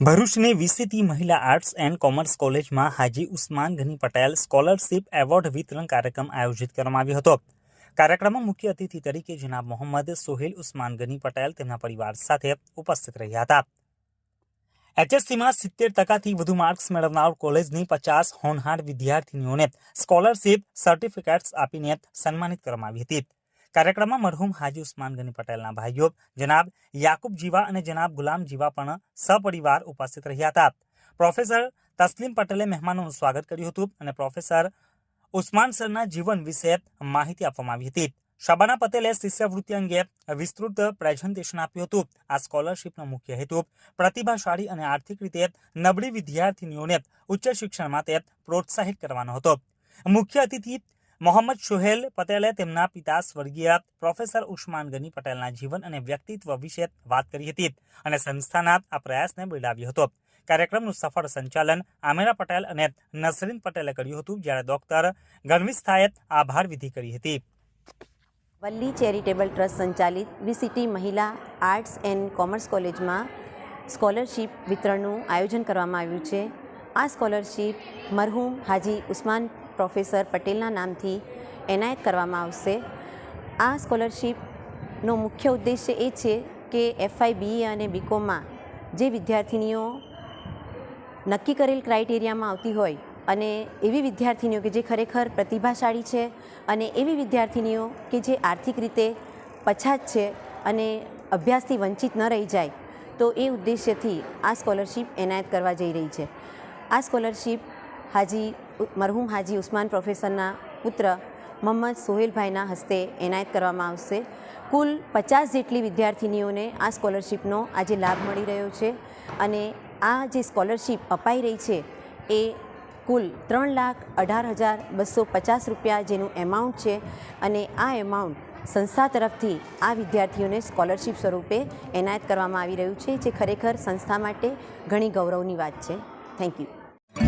ભરૂચની વીસીટી મહિલા arts and commerce કોલેજમાં હાજી ઉસ્માન ગની પટેલ સ્કોલરશિપ એવોર્ડ વિતરણ કાર્યક્રમ આયોજિત કરવામાં આવ્યો હતો. કાર્યક્રમમાં મુખ્ય અતિથિ તરીકે જનાબ મોહમ્મદ સોહેલ ઉસ્માન ગની પટેલ તેમના પરિવાર સાથે ઉપસ્થિત રહ્યા હતા. એચએસસીમાં સિત્તેર ટકાથી વધુ માર્ક્સ મેળવનાર કોલેજની પચાસ હોનહાર વિદ્યાર્થીનીઓને સ્કોલરશિપ સર્ટિફિકેટ્સ આપીને સન્માનિત કરવામાં આવી હતી. કાર્યક્રમમાં મરહુમ હાજી ઉસ્માન ગની પટેલના ભાઈઓ, જનાબ યાકુબ જીવા અને જનાબ ગુલામ જીવા પણ સપરિવાર ઉપસ્થિત રહ્યા હતા. પ્રોફેસર તસ્લીમ પટેલે મહેમાનોનું સ્વાગત કર્યું હતું અને પ્રોફેસર ઉસ્માન સરના જીવન વિશે માહિતી આપવામાં આવી હતી. શાબાના પટેલે શિષ્યવૃત્તિ અંગે વિસ્તૃત પ્રેઝન્ટેશન આપ્યું હતું. આ સ્કોલરશિપનો મુખ્ય હેતુ પ્રતિભાશાળી અને આર્થિક રીતે નબળી વિદ્યાર્થીનીઓને ઉચ્ચ શિક્ષણ માટે પ્રોત્સાહિત કરવાનો હતો. મુખ્ય અતિથિ મોહમ્મદ સુહેલ પટેલે તેમના પિતા સ્વર્ગીય પ્રોફેસર ઉસ્માન ગની પટેલના જીવન અને વ્યક્તિત્વ વિશે વાત કરી હતી અને સંસ્થાના આ પ્રયાસને બિરદાવ્યો હતો. કાર્યક્રમનું સફળ સંચાલન આમેરા પટેલ અને નસરીન પટેલે કર્યું હતું, જ્યારે ડોક્ટર ગણવિસ્થાએ આભાર વિધિ કરી હતી. વલ્લી ચેરિટેબલ ટ્રસ્ટ સંચાલિત વીસીટી મહિલા આર્ટ્સ એન્ડ કોમર્સ કોલેજમાં સ્કોલરશીપ વિતરણનું આયોજન કરવામાં આવ્યું છે. આ સ્કોલરશિપ મરહુમ હાજી ઉસ્માન પ્રોફેસર પટેલના નામથી એનાયત કરવામાં આવશે. આ સ્કોલરશીપનો મુખ્ય ઉદ્દેશ્ય એ છે કે એફઆઈ બીએ અને બીકોમમાં જે વિદ્યાર્થીનીઓ નક્કી કરેલ ક્રાઇટેરિયામાં આવતી હોય અને એવી વિદ્યાર્થીનીઓ કે જે ખરેખર પ્રતિભાશાળી છે અને એવી વિદ્યાર્થીનીઓ કે જે આર્થિક રીતે પછાત છે અને અભ્યાસથી વંચિત ન રહી જાય, તો એ ઉદ્દેશ્યથી આ સ્કોલરશીપ એનાયત કરવા જઈ રહી છે. આ સ્કોલરશિપ હાજી મરહુમ હાજી ઉસ્માન પ્રોફેસરના પુત્ર મોહમ્મદ સોહેલભાઈના હસ્તે એનાયત કરવામાં આવશે. કુલ પચાસ જેટલી વિદ્યાર્થીનીઓને આ સ્કોલરશિપનો આજે લાભ મળી રહ્યો છે અને આ જે સ્કોલરશિપ અપાઈ રહી છે એ કુલ ત્રણ લાખ અઢાર હજાર બસો પચાસ રૂપિયા જેનું એમાઉન્ટ છે અને આ એમાઉન્ટ સંસ્થા તરફથી આ વિદ્યાર્થીઓને સ્કોલરશિપ સ્વરૂપે એનાયત કરવામાં આવી રહ્યું છે, જે ખરેખર સંસ્થા માટે ઘણી ગૌરવની વાત છે. Thank you